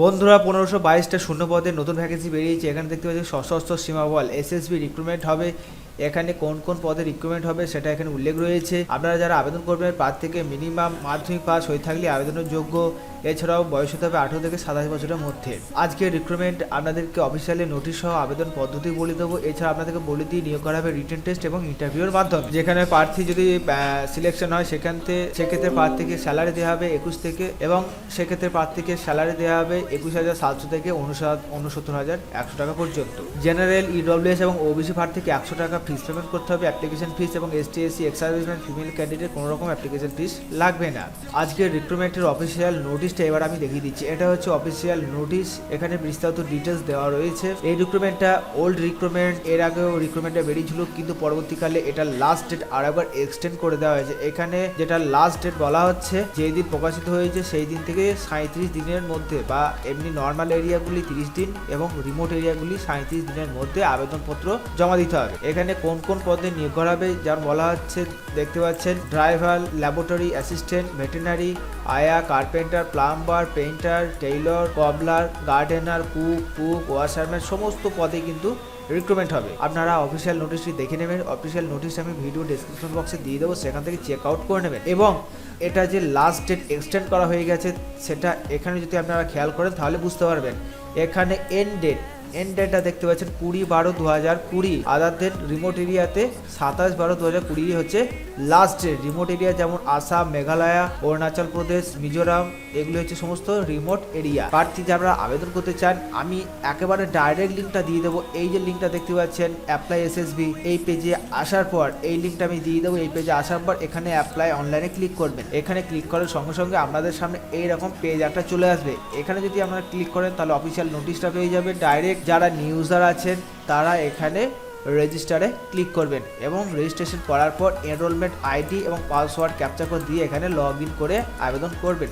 বন্ধুরা, পনেরোশো বাইশটা শূন্য পদে নতুন ভ্যাকেন্সি বেরিয়েছে। এখানে দেখতে পাচ্ছি সশস্ত্র সীমাবল এসএসবি রিক্রুটমেন্ট হবে। এখানে কোন কোন পদে রিক্রুটমেন্ট হবে সেটা এখানে উল্লেখ রয়েছে। আপনারা যারা আবেদন করবেন, পাঁচ থেকে মিনিমাম মাধ্যমিক পাস হয়ে থাকলে আবেদনের যোগ্য। এছাড়াও বয়স হতে হবে আঠারো থেকে সাতাশ বছরের মধ্যে। আজকে রিক্রুটমেন্ট আপনাদেরকে অফিসিয়ালি নোটিশ সহ আবেদন পদ্ধতি বলে দেবো। এছাড়া আপনাদেরকে বলে দিয়ে নিয়োগ করা হবে রিটেন টেস্ট এবং ইন্টারভিউর মাধ্যমে। যেখানে প্রার্থী যদি সিলেকশন হয়, সেখান থেকে সেক্ষেত্রে প্রার্থীকে স্যালারি দেওয়া হবে একুশ থেকে এবং সেক্ষেত্রে প্রার্থীকে স্যালারি দেওয়া হবে একুশ হাজার সাতশো থেকে উনসত্তর হাজার একশো টাকা পর্যন্ত। জেনারেল ইডব্লিউএস এবং ওবিসি প্রার্থীকে একশো টাকা ফিস পেমেন্ট করতে হবে অ্যাপ্লিকেশন ফিস এবং S ST SC ex serviceman female candidate কোনো রকম অ্যাপ্লিকেশন ফিস লাগবে না। আজকের রিক্রুটমেন্টের অফিসিয়াল নোটিশটা এবার আমি দেখিয়ে দিচ্ছি। এটা হচ্ছে অফিসিয়াল নোটিশ এখানে বিস্তারিত ডিটেলস দেওয়া রয়েছে। এই রিক্রুটমেন্টটা ওল্ড রিক্রুটমেন্ট এর আগেও রিক্রুটমেন্টটা বেরিয়েছিল, কিন্তু পরবর্তীকালে এটা লাস্ট ডেট আর একবার এক্সটেন্ড করে দেওয়া হয়েছে। এখানে যেটা লাস্ট ডেট বলা হচ্ছে, যেই দিন প্রকাশিত হয়েছে, সেই দিন থেকে সাঁত্রিশ দিনের মধ্যে বা এমনি নর্মাল এরিয়াগুলি তিরিশ দিন এবং রিমোট এরিয়াগুলি সাঁত্রিশ দিনের মধ্যে আবেদনপত্র জমা দিতে হবে। এখানে কোন কোন পদে নিয়োগ করা হবে? যেমন বলা হচ্ছে, দেখতে পাচ্ছেন, ড্রাইভার, ল্যাবরেটরি অ্যাসিস্ট্যান্ট ভেটেরিনারি আয়া, carpenter, plumber, painter, tailor, cobbler, gardener, cook cook, washerman, সমস্ত পদে কিন্তু রিক্রুটমেন্ট হবে। আপনারা অফিসিয়াল নোটিশটি দেখে নেবেন। অফিসিয়াল নোটিশ আমি ভিডিও ডেসক্রিপশন বক্সে দিয়ে দেবো, সেখান থেকে চেক আউট করে নেবেন। এবং এটা যে লাস্ট ডেট এক্সটেন্ড করা হয়ে গেছে, সেটা এখানে যদি আপনারা খেয়াল করেন, তাহলে বুঝতে পারবেন। এখানে এন্ড ডেট এন্ড ডেটটা দেখতে পাচ্ছেন কুড়ি বারো দু হাজার কুড়ি। আদার ডেট রিমোট এরিয়াতে সাতাশ বারো দু হাজার কুড়ি হচ্ছে লাস্ট রিমোট এরিয়া যেমন আসাম মেঘালয়া অরুণাচল প্রদেশ মিজোরাম এগুলো হচ্ছে সমস্ত রিমোট এরিয়া প্রার্থী যারা আবেদন করতে চান, আমি একেবারে ডাইরেক্ট লিঙ্কটা দিয়ে দেবো। এই যে লিঙ্কটা দেখতে পাচ্ছেন অ্যাপ্লাই এসএসবি এই পেজে আসার পর, এই লিঙ্কটা আমি দিয়ে দেবো। এই পেজে আসার পর, এখানে অ্যাপ্লাই অনলাইনে ক্লিক করবেন। এখানে ক্লিক করার সঙ্গে সঙ্গে আপনাদের সামনে এইরকম পেজ একটা চলে আসবে। এখানে যদি আপনারা ক্লিক করেন, তাহলে অফিসিয়াল নোটিশটা পেয়ে যাবেন। ডাইরেক্ট যারা নিউজার আছেন, তারা এখানে রেজিস্টারে ক্লিক করবেন এবং রেজিস্ট্রেশন করার পর এনরোলমেন্ট আইডি এবং পাসওয়ার্ড ক্যাপচার কোড দিয়ে এখানে লগ করে আবেদন করবেন।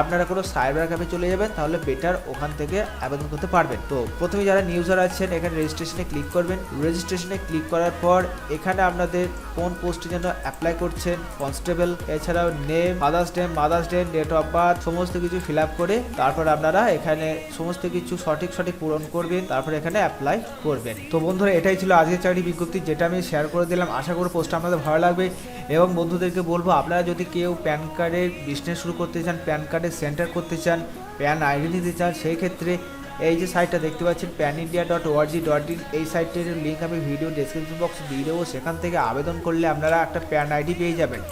আপনারা কোনো সাইবার ক্যাফে চলে যাবেন, তাহলে বেটার ওখান থেকে আবেদন করতে পারবেন। তো প্রথমে যারা নিউজার আছেন, এখানে রেজিস্ট্রেশনে ক্লিক করবেন। রেজিস্ট্রেশনে ক্লিক করার পর এখানে আপনাদের কোন পোস্টের জন্য অ্যাপ্লাই করছেন কনস্টেবল এছাড়াও name father's name mother's day date of birth সমস্ত কিছু ফিল আপ করে তারপর আপনারা এখানে সমস্ত কিছু সঠিক সঠিক পূরণ করবেন, তারপর এখানে অ্যাপ্লাই করবেন। তো বন্ধুরা, এটাই ছিল আজকের চাকরি বিজ্ঞপ্তি, যেটা আমি শেয়ার করে দিলাম। আশা করি পোস্টটা আপনাদের ভালো লাগবে। এবং বন্ধুদেরকে বলব, আপনারা যদি কেউ প্যান কার্ডের বিজনেস শুরু করতে চান প্যান কার্ডের সেন্টার করতে চান প্যান আইডি নিতে চান, সেই ক্ষেত্রে এই যে সাইটটা দেখতে পাচ্ছেন pan India dot org dot in এই সাইটের লিঙ্ক আমি ভিডিও ডেসক্রিপশন বক্সে দিয়ে দেবো। সেখান থেকে আবেদন করলে আপনারা একটা প্যান আইডি পেয়ে যাবেন।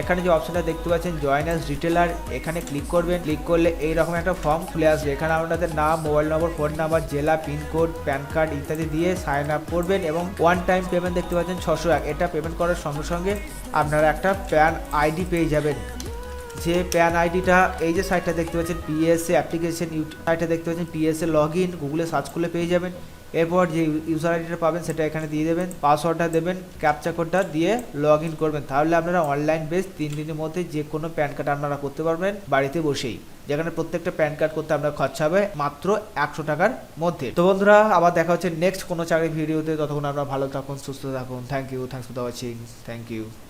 এখানে যে অপশনটা দেখতে পাচ্ছেন জয়েন অ্যাজ রিটেলার এখানে ক্লিক করবেন। ক্লিক করলে এইরকম একটা ফর্ম খুলে আসবে। এখানে আপনাদের নাম মোবাইল নম্বর ফোন নাম্বার জেলা পিনকোড প্যান কার্ড ইত্যাদি দিয়ে সাইন আপ করবেন এবং ওয়ান টাইম পেমেন্ট দেখতে পাচ্ছেন, ছশো এক। এটা পেমেন্ট করার সঙ্গে সঙ্গে আপনারা একটা প্যান আইডি পেয়ে যাবেন। যে প্যান আইডিটা এই যে সাইটটা দেখতে পাচ্ছেন পিএসএ অ্যাপ্লিকেশন সাইটটা দেখতে পাচ্ছেন পিএসএ লগ ইন গুগলে সার্চ করলে পেয়ে যাবেন। এরপর যে ইউজার আইডিটা পাবেন, সেটা এখানে দিয়ে দেবেন পাসওয়ার্ডটা দেবেন ক্যাপচা কোডটা দিয়ে লগ ইন করবেন। তাহলে আপনারা অনলাইন বেস তিন দিনের মধ্যে যে কোনো প্যান কার্ড আপনারা করতে পারবেন বাড়িতে বসেই। যেখানে প্রত্যেকটা প্যান কার্ড করতে আপনার খরচা হবে মাত্র একশো টাকার মধ্যে। তো বন্ধুরা, আবার দেখা হচ্ছে নেক্সট কোনো চাকরির ভিডিওতে ততক্ষণ আপনারা ভালো থাকুন, সুস্থ থাকুন। Thank you thanks for watching thank you